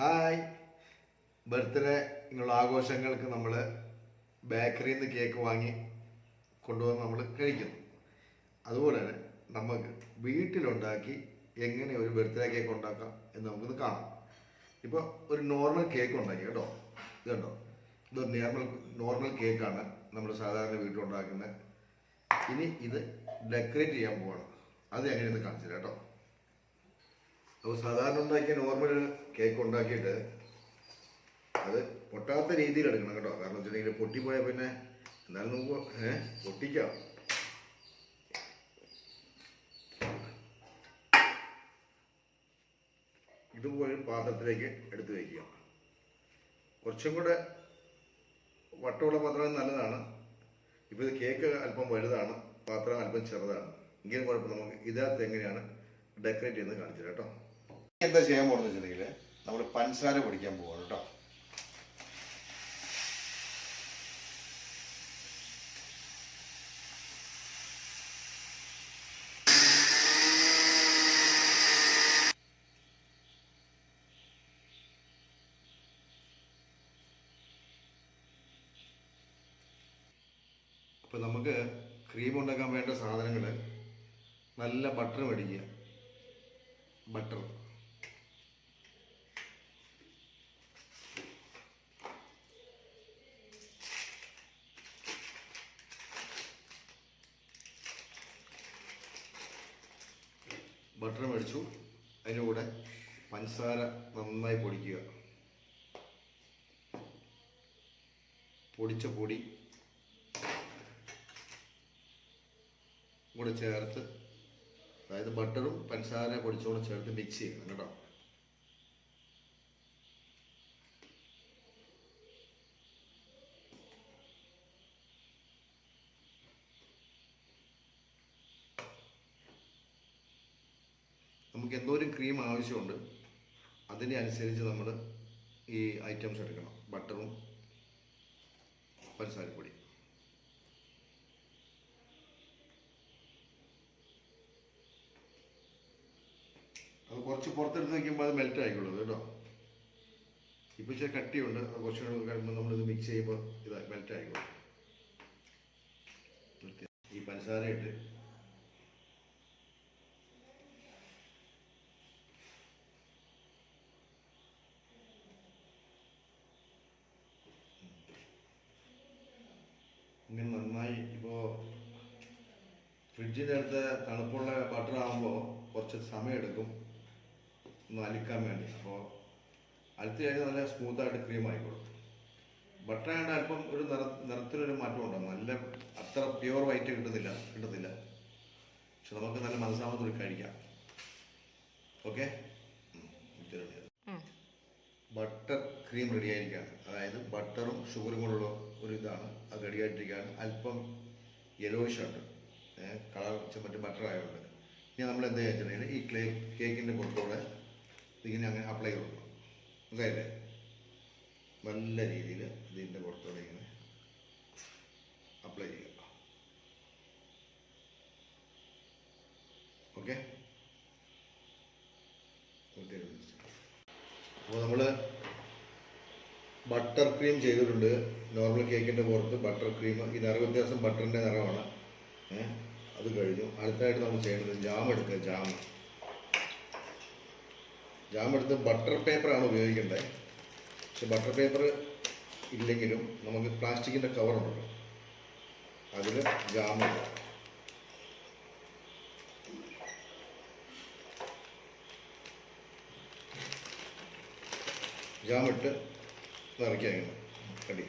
Hi birthday ഇങ്ങനെയുള്ള ആഘോഷങ്ങൾക്ക് നമ്മൾ ബേക്കറിയിൽ നിന്ന് കേക്ക് വാങ്ങി കൊണ്ടുവന്ന് നമ്മൾ കഴിക്കുന്നു. അതുപോലെ തന്നെ നമുക്ക് വീട്ടിലുണ്ടാക്കി എങ്ങനെ ഒരു ബർത്ത്ഡേ കേക്ക് ഉണ്ടാക്കാം എന്ന് നമുക്കിത് കാണാം. ഇപ്പോൾ ഒരു നോർമൽ കേക്ക് ഉണ്ടാക്കി കേട്ടോ. ഇത് കണ്ടോ ഇത് നോർമൽ നോർമൽ കേക്കാണ് നമ്മൾ സാധാരണ വീട്ടിലുണ്ടാക്കുന്നത് ഇനി ഇത് ഡെക്കറേറ്റ് ചെയ്യാൻ പോവാണ്. അത് എങ്ങനെയെന്ന് കാണിച്ചു തരാം കേട്ടോ. അപ്പോൾ സാധാരണ ഉണ്ടാക്കിയ നോർമൽ കേക്ക് ഉണ്ടാക്കിയിട്ട് അത് പൊട്ടാത്ത രീതിയിൽ എടുക്കണം കേട്ടോ. കാരണം വെച്ചിട്ടുണ്ടെങ്കിൽ പൊട്ടിപ്പോയാൽ പിന്നെ എന്നാലും നോക്കുക ഏ പൊട്ടിക്കാം. ഇതുപോലെ പാത്രത്തിലേക്ക് എടുത്തു വയ്ക്കുക. കുറച്ചും കൂടെ വട്ടമുള്ള പാത്രം നല്ലതാണ്. ഇപ്പോൾ ഇത് കേക്ക് അല്പം വലുതാണ് പാത്രം അല്പം ചെറുതാണ്. എങ്കിലും കുഴപ്പം നമുക്ക് ഇതിനകത്ത് എങ്ങനെയാണ് ഡെക്കറേറ്റ് ചെയ്യുന്നത് കാണിച്ചു കേട്ടോ. എന്താ ചെയ്യാൻ പോകുന്നത് വെച്ചിട്ടുണ്ടെങ്കിൽ നമ്മൾ പഞ്ചസാര പൊടിക്കാൻ പോവാണ് കേട്ടോ. അപ്പോൾ നമുക്ക് ക്രീം ഉണ്ടാക്കാൻ വേണ്ട സാധനങ്ങൾ നല്ല ബട്ടർ മേടിക്കുക. ബട്ടർ. ബട്ടർ മേടിച്ചു. അതിന്റെ കൂടെ പഞ്ചസാര നന്നായി പൊടിക്കുക. പൊടിച്ച പൊടി കൂടെ ചേർത്ത് ബട്ടറും പഞ്ചസാര പൊടിച്ചോളം ചേർത്ത് മിക്സ് ചെയ്യണം കേട്ടോ. നമുക്ക് എന്തോരം ക്രീം ആവശ്യമുണ്ട് അതിനെ അനുസരിച്ച് നമ്മൾ ഈ ഐറ്റംസ് എടുക്കണം. ബട്ടറും പഞ്ചസാരപ്പൊടി അത് കുറച്ച് പുറത്തെടുത്ത് വയ്ക്കുമ്പോൾ അത് മെൽറ്റ് ആയിക്കോളൂ കേട്ടോ. ഇപ്പോൾ ഇച്ചിരി കട്ടിയുണ്ട് അത് കുറച്ചും കൂടെ കഴിയുമ്പോൾ നമ്മളിത് മിക്സ് ചെയ്യുമ്പോൾ ഇത് മെൽറ്റ് ആയിക്കോളും. ഈ പഞ്ചസാര ഇട്ട് ഇങ്ങനെ നന്നായി ഇപ്പോൾ ഫ്രിഡ്ജിന്റെ അടുത്ത് തണുപ്പുള്ള ബട്ടർ ആകുമ്പോൾ കുറച്ച് സമയമെടുക്കും ഒന്ന് അലിക്കാൻ വേണ്ടി അപ്പോൾ അലത്തി കഴിഞ്ഞാൽ നല്ല സ്മൂത്തായിട്ട് ക്രീം ആയിക്കോളും ബട്ടർ ആയതുകൊണ്ട് അല്പം ഒരു നിറ നിറത്തിനൊരു മാറ്റം ഉണ്ടാകും നല്ല അത്ര പ്യുവർ വൈറ്റ് കിട്ടുന്നില്ല കിട്ടുന്നില്ല. പക്ഷെ നമുക്ക് നല്ല മനസ്സാമത്തോടെ കഴിക്കാം. ഓക്കെ ബട്ടർ ക്രീം റെഡി ആയിരിക്കുകയാണ് അതായത് ബട്ടറും ഷുഗറും കൊണ്ടുള്ള ഒരു ഇതാണ്. അത് റെഡി ആയിട്ടിരിക്കുകയാണ്. അല്പം യെലോയിഷ് ഉണ്ട് കളർ മറ്റേ ബട്ടർ ആയതുകൊണ്ട് ഇനി നമ്മൾ എന്താ വെച്ചിട്ടുണ്ടെങ്കിൽ ഈ ക്ലേ കേക്കിന്റെ പുറത്തൂടെ ഇതിങ്ങനെ അങ്ങനെ അപ്ലൈ കൊടുക്കണം. മനസ്സിലായില്ലേ? നല്ല രീതിയിൽ ഇതിന്റെ പുറത്തോടെ ഇങ്ങനെ അപ്ലൈ ചെയ്യുക. ഓക്കെ അപ്പോൾ നമ്മൾ ബട്ടർ ക്രീം ചെയ്തിട്ടുണ്ട്. നോർമൽ കേക്കിന്റെ പുറത്ത് ബട്ടർ ക്രീം ഈ നിറ വ്യത്യാസം ബട്ടറിന്റെ നിറമാണ്. അത് കഴിഞ്ഞു. അടുത്തായിട്ട് നമ്മൾ ചെയ്യേണ്ടത് ജാം എടുക്കുക ജാം. ജാം എടുത്ത് ബട്ടർ പേപ്പറാണ് ഉപയോഗിക്കേണ്ടത് പക്ഷെ ബട്ടർ പേപ്പർ ഇല്ലെങ്കിലും നമുക്ക് പ്ലാസ്റ്റിക്കിന്റെ കവറുണ്ടല്ലോ അതിൽ ജാം ജാമിട്ട് നിറയ്ക്കാൻ കടി.